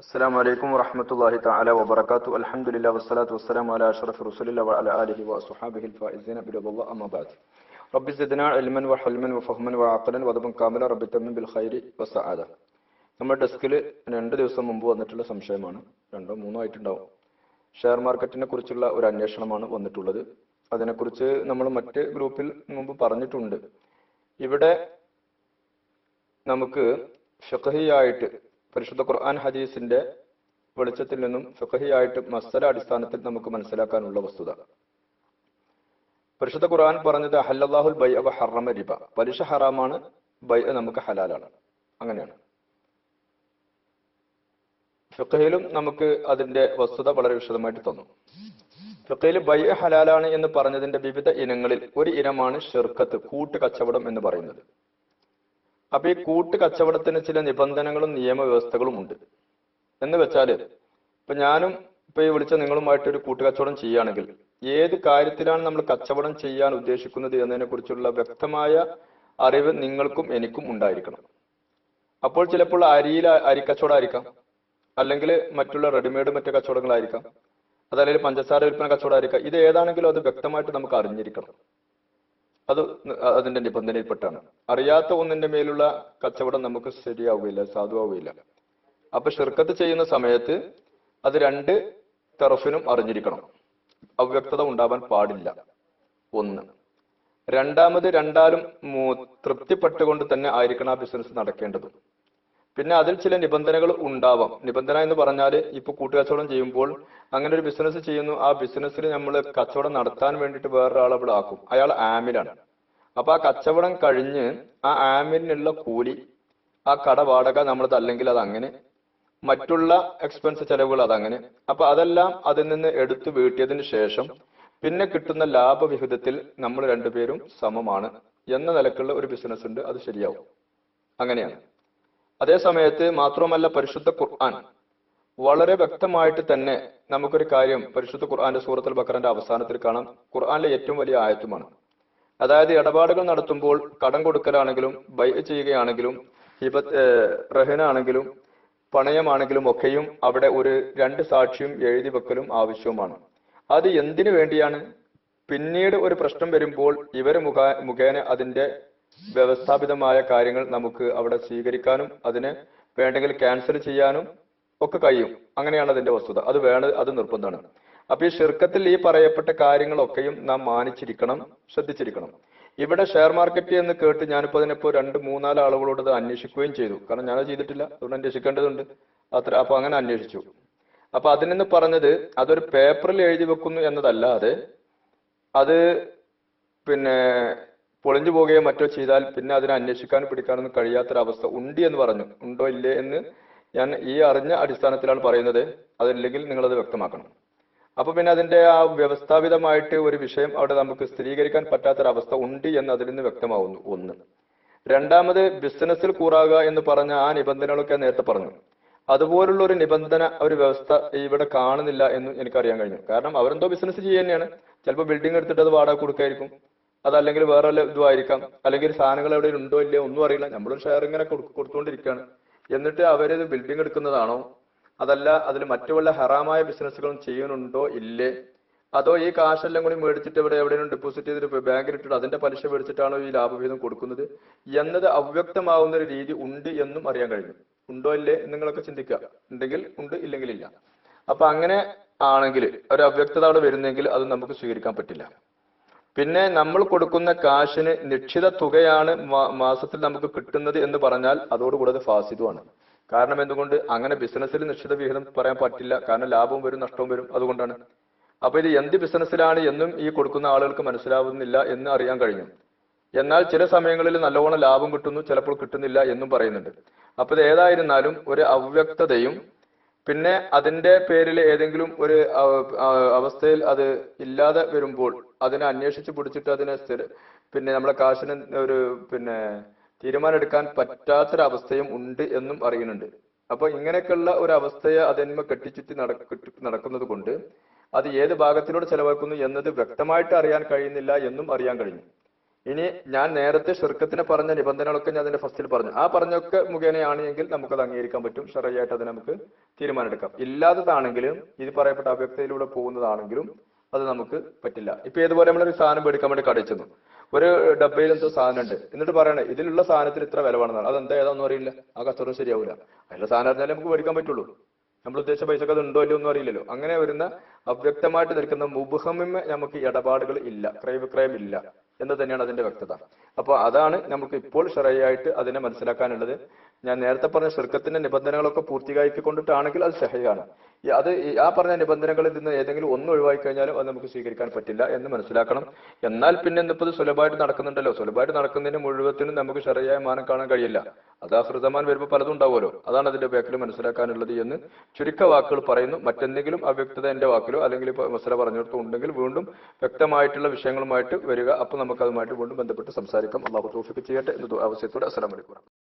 السلام عليكم ورحمة الله تعالى وبركاته الحمد لله والصلاة والسلام على أشرف رسول الله وعلى آله وأصحابه الفائزين برضا الله أما بعد رب زدنا علما وحلما وفهما وعقلا وضبا كاملا رب تمن بالخير والسعادة നമ്മുടെ ഡെസ്കിൽ രണ്ട് ദിവസം മുമ്പ് വന്നിട്ടുള്ള സംശയമാണ് രണ്ടോ മൂന്നോ ആയിട്ടുണ്ടാവും ഷെയർ മാർക്കറ്റിനെ കുറിച്ചുള്ള ഒരു അന്വേഷണമാണ് വന്നിട്ടുള്ളത് അതിനെക്കുറിച്ച് നമ്മൾ മറ്റ് ഗ്രൂപ്പിൽ മുമ്പ് പറഞ്ഞിട്ടുണ്ട് ഇവിടെ നമുക്ക് ഫിഖഹിയായിട്ട് പരിശുദ്ധ ഖുർആൻ ഹദീസിന്റെ വെളിച്ചത്തിൽ നിന്നും ഫിഖഹിയായിട്ട് മസല അടിസ്ഥാനത്തിൽ നമുക്ക് മനസ്സിലാക്കാനുള്ള വസ്തുത. പരിശുദ്ധ ഖുർആൻ പറഞ്ഞത് അഹല്ലാഹുൽ ബൈ അവ ഹറമ റിബ. പലിശ ഹറാമാണ് ബൈ നമുക്ക് ഹലാലാണ്. അങ്ങനെയാണ്. ഫിഖയിലും നമുക്ക് അതിന്റെ വസ്തുത വളരെ വിശദമായിട്ട് തന്നു. ഫിഖയിൽ ബൈ ഹലാലാണ് എന്ന് പറഞ്ഞതിന്റെ വിവിധ ഇനങ്ങളിൽ ഒരു ഇനമാണ് ഷിർക്കത്ത് കൂട്ടുകച്ചവടം എന്ന് പറയുന്നത്. അപ്പൊ ഈ കൂട്ട് കച്ചവടത്തിന് ചില നിബന്ധനകളും നിയമവ്യവസ്ഥകളും ഉണ്ട്. എന്ന് വെച്ചാൽ ഇപ്പൊ ഞാനും ഇപ്പൊ ഈ വിളിച്ച നിങ്ങളുമായിട്ട് ഒരു കൂട്ടുകച്ചവടം ചെയ്യുകയാണെങ്കിൽ ഏത് കാര്യത്തിലാണ് നമ്മൾ കച്ചവടം ചെയ്യാൻ ഉദ്ദേശിക്കുന്നത് എന്നതിനെ കുറിച്ചുള്ള വ്യക്തമായ അറിവ് നിങ്ങൾക്കും എനിക്കും ഉണ്ടായിരിക്കണം. അപ്പോൾ ചിലപ്പോൾ അരിയിൽ അരിക്കച്ചവടം ആയിരിക്കാം അല്ലെങ്കിൽ മറ്റുള്ള റെഡിമെയ്ഡ് മറ്റു കച്ചവടങ്ങളായിരിക്കാം. അതല്ലെങ്കിൽ പഞ്ചസാര വിൽപ്പന കച്ചവടമായിരിക്കാം. ഇത് ഏതാണെങ്കിലും അത് വ്യക്തമായിട്ട് നമുക്ക് അറിഞ്ഞിരിക്കണം. അത് അതിന്റെ നിബന്ധനയിൽപ്പെട്ടാണ്. അറിയാത്ത ഒന്നിന്റെ മേലുള്ള കച്ചവടം നമുക്ക് ശരിയാവുകയില്ല സാധുവാവുകയില്ല. അപ്പൊ ഷിർക്കത്ത് ചെയ്യുന്ന സമയത്ത് അത് രണ്ട് തറഫിനും അറിഞ്ഞിരിക്കണം. അവ്യക്തത ഉണ്ടാവാൻ പാടില്ല. ഒന്ന്. രണ്ടാമത് രണ്ടാലും തൃപ്തിപ്പെട്ടുകൊണ്ട് തന്നെ ആയിരിക്കണം ആ ബിസിനസ് നടക്കേണ്ടതും. പിന്നെ അതിൽ ചില നിബന്ധനകൾ ഉണ്ടാവാം. നിബന്ധന എന്ന് പറഞ്ഞാൽ ഇപ്പൊ കൂട്ടുകച്ചവടം ചെയ്യുമ്പോൾ അങ്ങനെ ഒരു ബിസിനസ് ചെയ്യുന്നു ആ ബിസിനസ്സിൽ നമ്മൾ കച്ചവടം നടത്താൻ വേണ്ടിയിട്ട് വേറൊരാളെ ഇവിടെ ആക്കും. അയാൾ ആമിലാണ്. അപ്പൊ ആ കച്ചവടം കഴിഞ്ഞ് ആ ആമിനുള്ള കൂലി ആ കട വാടക നമ്മളത് അല്ലെങ്കിൽ അത് അങ്ങനെ മറ്റുള്ള എക്സ്പെൻസ് ചെലവുകൾ അതങ്ങനെ അപ്പൊ അതെല്ലാം അതിൽ നിന്ന് എടുത്തു വീട്ടിയതിന് ശേഷം പിന്നെ കിട്ടുന്ന ലാഭവിഹിതത്തിൽ നമ്മൾ രണ്ടുപേരും സമമാണ്. എന്ന നിലക്കുള്ള ഒരു ബിസിനസ് ഉണ്ട് അത് ശരിയാവും. അങ്ങനെയാണ്. അതേ സമയത്ത് മാത്രമല്ല പരിശുദ്ധ ഖുർആൻ. വളരെ വ്യക്തമായിട്ട് തന്നെ നമുക്കൊരു കാര്യം പരിശുദ്ധ ഖുർആന്റെ സൂറത്തുൽ ബക്കറിന്റെ അവസാനത്തിൽ കാണാം. ഖുർആനിലെ ഏറ്റവും വലിയ ആയത്തുമാണ്. അതായത് ഇടപാടുകൾ നടത്തുമ്പോൾ കടം കൊടുക്കലാണെങ്കിലും ബൈ ചെയ്യുകയാണെങ്കിലും ഹിബ റഹനാണെങ്കിലും പണയമാണെങ്കിലും ഒക്കെയും അവിടെ ഒരു രണ്ട് സാക്ഷിയും എഴുതി വെക്കലും ആവശ്യവുമാണ്. അത് എന്തിനു വേണ്ടിയാണ്? പിന്നീട് ഒരു പ്രശ്നം വരുമ്പോൾ ഇവർ മുഖ മുഖേന അതിന്റെ വ്യവസ്ഥാപിതമായ കാര്യങ്ങൾ നമുക്ക് അവിടെ സ്വീകരിക്കാനും അതിനെ വേണ്ടെങ്കിൽ ക്യാൻസൽ ചെയ്യാനും ഒക്കെ കഴിയും. അങ്ങനെയാണ് അതിന്റെ വസ്തുത. അത് വേണ അത് നിർബന്ധമാണ്. അപ്പൊ ഈ ഷിർക്കത്തിൽ ഈ പറയപ്പെട്ട കാര്യങ്ങളൊക്കെയും നാം മാനിച്ചിരിക്കണം ശ്രദ്ധിച്ചിരിക്കണം. ഇവിടെ ഷെയർ മാർക്കറ്റ് എന്ന് കേട്ട് ഞാനിപ്പോ അതിനിപ്പോ രണ്ട് മൂന്നാൽ ആളുകളോട് അത് അന്വേഷിക്കുകയും ചെയ്തു. കാരണം ഞാനത് ചെയ്തിട്ടില്ല. അതുകൊണ്ട് അന്വേഷിക്കേണ്ടതുണ്ട്. അത്ര അപ്പൊ അങ്ങനെ അന്വേഷിച്ചു. അപ്പൊ അതിൽ നിന്ന് പറഞ്ഞത് അതൊരു പേപ്പറിൽ എഴുതി വെക്കുന്നു എന്നതല്ലാതെ അത് പിന്നെ പൊളിഞ്ഞു പോകുകയോ മറ്റോ ചെയ്താൽ പിന്നെ അതിനെ അന്വേഷിക്കാനും പിടിക്കാനൊന്നും കഴിയാത്തൊരവസ്ഥ ഉണ്ട് എന്ന് പറഞ്ഞു. ഉണ്ടോ ഇല്ലേ എന്ന് ഞാൻ ഈ അറിഞ്ഞ അടിസ്ഥാനത്തിലാണ് പറയുന്നത്. അതില്ലെങ്കിൽ നിങ്ങളത് വ്യക്തമാക്കണം. അപ്പൊ പിന്നെ അതിന്റെ ആ വ്യവസ്ഥാപിതമായിട്ട് ഒരു വിഷയം അവിടെ നമുക്ക് സ്ഥിരീകരിക്കാൻ പറ്റാത്തൊരവസ്ഥ ഉണ്ട് എന്ന് അതിൽ നിന്ന് വ്യക്തമാവുന്നു. ഒന്ന്. രണ്ടാമത് ബിസിനസ്സിൽ കൂറാകുക എന്ന് പറഞ്ഞ ആ നിബന്ധനകളൊക്കെ നേരത്തെ പറഞ്ഞു. അതുപോലുള്ള ഒരു നിബന്ധന ഒരു വ്യവസ്ഥ ഇവിടെ കാണുന്നില്ല എന്ന് എനിക്കറിയാൻ കഴിഞ്ഞു. കാരണം അവരെന്തോ ബിസിനസ് ചെയ്യുക തന്നെയാണ് ചിലപ്പോൾ ബിൽഡിംഗ് എടുത്തിട്ട് അത് വാടക കൊടുക്കായിരിക്കും. അതല്ലെങ്കിൽ വേറെ ഇതുമായിരിക്കാം അല്ലെങ്കിൽ സാധനങ്ങൾ എവിടെ ഉണ്ടോ ഇല്ലയോ ഒന്നും അറിയില്ല. നമ്മളും ഷെയർ ഇങ്ങനെ കൊടുത്തുകൊണ്ടിരിക്കുകയാണ് എന്നിട്ട് അവരത് ബിൽഡിംഗ് എടുക്കുന്നതാണോ? അതല്ല അതിൽ മറ്റു വല്ല ഹറാമായ ബിസിനസ്സുകളും ചെയ്യുന്നുണ്ടോ ഇല്ലേ? അതോ ഈ കാശെല്ലാം കൂടി മേടിച്ചിട്ട് ഇവിടെ എവിടെയും ഡെപ്പോസിറ്റ് ചെയ്തിട്ട് ബാങ്കിൽ ഇട്ടിട്ട് അതിന്റെ പലിശ മേടിച്ചിട്ടാണോ ഈ ലാഭവിഹിതം കൊടുക്കുന്നത്? എന്നത് അവ്യക്തമാവുന്ന ഒരു രീതി ഉണ്ട് എന്നും അറിയാൻ കഴിഞ്ഞു ഉണ്ടോ ഇല്ലേ നിങ്ങളൊക്കെ ചിന്തിക്കുക. ഉണ്ടെങ്കിൽ ഉണ്ട് ഇല്ലെങ്കിൽ ഇല്ല. അപ്പൊ അങ്ങനെ ആണെങ്കിൽ ഒരു അവ്യക്തത അവിടെ വരുന്നെങ്കിൽ അത് നമുക്ക് സ്വീകരിക്കാൻ പറ്റില്ല. പിന്നെ നമ്മൾ കൊടുക്കുന്ന കാശിന് നിക്ഷിത തുകയാണ് മാസത്തിൽ നമുക്ക് കിട്ടുന്നത് എന്ന് പറഞ്ഞാൽ അതോടുകൂടെ അത് ഫാസിദുമാണ് കാരണം എന്തുകൊണ്ട്? അങ്ങനെ ബിസിനസ്സിൽ നിശ്ചിത വിഹിതം പറയാൻ പറ്റില്ല. കാരണം ലാഭവും വരും നഷ്ടവും വരും. അതുകൊണ്ടാണ്. അപ്പൊ ഇത് എന്ത് ബിസിനസ്സിലാണ് എന്നും ഈ കൊടുക്കുന്ന ആളുകൾക്ക് മനസ്സിലാവുന്നില്ല എന്ന് അറിയാൻ കഴിഞ്ഞു. എന്നാൽ ചില സമയങ്ങളിൽ നല്ലവണ്ണം ലാഭം കിട്ടുന്നു ചിലപ്പോൾ കിട്ടുന്നില്ല എന്നും പറയുന്നുണ്ട്. അപ്പൊ ഇത് ഏതായിരുന്നാലും ഒരു അവ്യക്തതയും പിന്നെ അതിന്റെ പേരിൽ ഏതെങ്കിലും ഒരു അവസ്ഥയിൽ അത് ഇല്ലാതെ വരുമ്പോൾ അതിനെ അന്വേഷിച്ച് പിടിച്ചിട്ട് അതിനെ സ്ഥിര പിന്നെ നമ്മുടെ കാശിന് ഒരു പിന്നെ തീരുമാനം എടുക്കാൻ പറ്റാത്തൊരവസ്ഥയും ഉണ്ട് എന്നും അറിയുന്നുണ്ട്. അപ്പൊ ഇങ്ങനെയൊക്കെയുള്ള ഒരു അവസ്ഥയെ അതിന്മ കെട്ടിച്ചുറ്റി നടക്കുന്നത് കൊണ്ട് അത് ഏത് ഭാഗത്തിലൂടെ ചെലവാക്കുന്നു എന്നത് വ്യക്തമായിട്ട് അറിയാൻ കഴിയുന്നില്ല എന്നും അറിയാൻ കഴിഞ്ഞു. ഇനി ഞാൻ നേരത്തെ ഷിർക്കത്തിന് പറഞ്ഞ നിബന്ധനകളൊക്കെ ഞാൻ അതിന്റെ ഫസ്റ്റിൽ പറഞ്ഞു. ആ പറഞ്ഞൊക്കെ മുഖേനയാണ് എങ്കിൽ നമുക്കത് അംഗീകരിക്കാൻ പറ്റും. ഷറയായിട്ട് അത് നമുക്ക് തീരുമാനമെടുക്കാം. ഇല്ലാത്തതാണെങ്കിലും ഇത് പറയപ്പെട്ട അവ്യക്തയിലൂടെ പോകുന്നതാണെങ്കിലും അത് നമുക്ക് പറ്റില്ല. ഇപ്പൊ ഏതുപോലെ നമ്മളൊരു സാധനം മേടിക്കാൻ വേണ്ടി കടയിൽ ചെന്നു. ഒരു ഡബ്ബയിൽ എന്തോ സാധനം ഉണ്ട് എന്നിട്ട് പറയണേ ഇതിലുള്ള സാധനത്തിൽ ഇത്ര വില വേണമെന്നാണ്. അത് എന്താ ഏതാണെന്ന് അറിയില്ല. ആ കച്ചവടം ശരിയാവില്ല അതിലുള്ള സാധനം അറിഞ്ഞാലേ നമുക്ക് മേടിക്കാൻ പറ്റുള്ളൂ. നമ്മൾ ഉദ്ദേശിച്ച പൈസക്ക് അത് ഉണ്ടോ ഇല്ലയോ ഒന്നും അറിയില്ലല്ലോ. അങ്ങനെ വരുന്ന അവ്യക്തമായിട്ട് നിൽക്കുന്ന മുബുഹമിമ നമുക്ക് ഇടപാടുകൾ ഇല്ല. ക്രയവിക്രയം ഇല്ല എന്ന് തന്നെയാണ് അതിന്റെ വ്യക്തത. അപ്പൊ അതാണ് നമുക്ക് ഇപ്പോൾ ഷെറയായിട്ട് അതിനെ മനസ്സിലാക്കാനുള്ളത്. ഞാൻ നേരത്തെ പറഞ്ഞ ഷിർക്കത്തിന്റെ നിബന്ധനകളൊക്കെ പൂർത്തിയാക്കിക്കൊണ്ടിട്ടാണെങ്കിൽ അത് ഷഹയാണ് അത് ആ പറഞ്ഞ നിബന്ധനകളിൽ നിന്ന് ഏതെങ്കിലും ഒന്ന് ഒഴിവാക്കി കഴിഞ്ഞാലും അത് നമുക്ക് സ്വീകരിക്കാൻ പറ്റില്ല എന്ന് മനസ്സിലാക്കണം. എന്നാൽ പിന്നെ ഇന്നിപ്പോൾ സുലഭമായിട്ട് നടക്കുന്നുണ്ടല്ലോ. സുലഭമായിട്ട് നടക്കുന്നതിന് മുഴുവത്തിനും നമുക്ക് ശരിയായ മാനം കാണാൻ കഴിയില്ല. അത് അസൃതമാൻ വരുമ്പോൾ പലതും ഉണ്ടാവുമല്ലോ. അതാണ് അതിന്റെ ബാക്കിൽ മനസ്സിലാക്കാനുള്ളത് എന്ന് ചുരുക്ക വാക്കുകൾ പറയുന്നു. മറ്റെന്തെങ്കിലും അവ്യക്തത എന്റെ വാക്കിലോ അല്ലെങ്കിൽ മസല പറഞ്ഞിടത്തോ ഉണ്ടെങ്കിൽ വീണ്ടും വ്യക്തമായിട്ടുള്ള വിഷയങ്ങളുമായിട്ട് വരിക. അപ്പൊ നമുക്ക് അതുമായിട്ട് വീണ്ടും ബന്ധപ്പെട്ട് സംസാരിക്കാം. അള്ളാഹു തോഫിക്ക് ചെയ്യട്ടെ എന്ന് ആവശ്യത്തോടെ അസ്സലാമലൈക്കും